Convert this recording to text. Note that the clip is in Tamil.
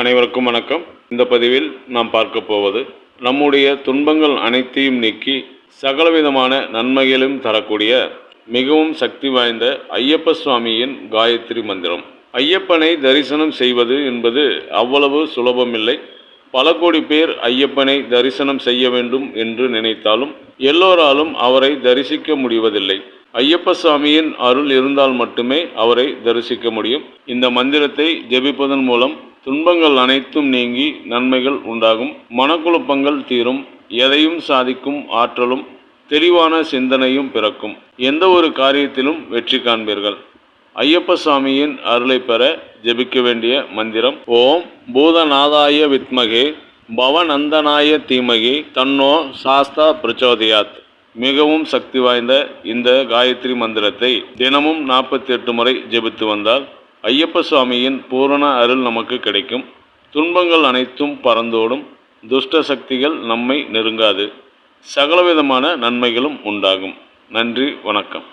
அனைவருக்கும் வணக்கம். இந்த பதிவில் நாம் பார்க்க போவது நம்முடைய துன்பங்கள் அனைத்தையும் நீக்கி சகலவிதமான நன்மைகளையும் தரக்கூடிய மிகவும் சக்தி வாய்ந்த ஐயப்ப சுவாமியின் காயத்ரி மந்திரம். ஐயப்பனை தரிசனம் செய்வது என்பது அவ்வளவு சுலபமில்லை. பல கோடி பேர் ஐயப்பனை தரிசனம் செய்ய வேண்டும் என்று நினைத்தாலும் எல்லோராலும் அவரை தரிசிக்க முடிவதில்லை. ஐயப்ப சுவாமியின் அருள் இருந்தால் மட்டுமே அவரை தரிசிக்க முடியும். இந்த மந்திரத்தை ஜெபிப்பதன் மூலம் துன்பங்கள் அனைத்தும் நீங்கி நன்மைகள் உண்டாகும். மனக்குழப்பங்கள் தீரும். எதையும் சாதிக்கும் ஆற்றலும் தெளிவான சிந்தனையும் பிறக்கும். எந்த ஒரு காரியத்திலும் வெற்றி காண்பீர்கள். ஐயப்ப சுவாமியின் அருளை பெற ஜெபிக்க வேண்டிய மந்திரம். ஓம் பூதநாதாய வித்மகே பவநந்தனாய தீமகி தன்னோ சாஸ்தா பிரச்சோதயாத். மிகவும் சக்தி வாய்ந்த இந்த காயத்ரி மந்திரத்தை தினமும் நாற்பத்தி எட்டு முறை ஜெபித்து வந்தால் ஐயப்ப சுவாமியின் பூரண அருள் நமக்கு கிடைக்கும். துன்பங்கள் அனைத்தும் பறந்தோடும் துஷ்ட சக்திகள் நம்மை நெருங்காது. சகலவிதமான நன்மைகளும் உண்டாகும். நன்றி வணக்கம்.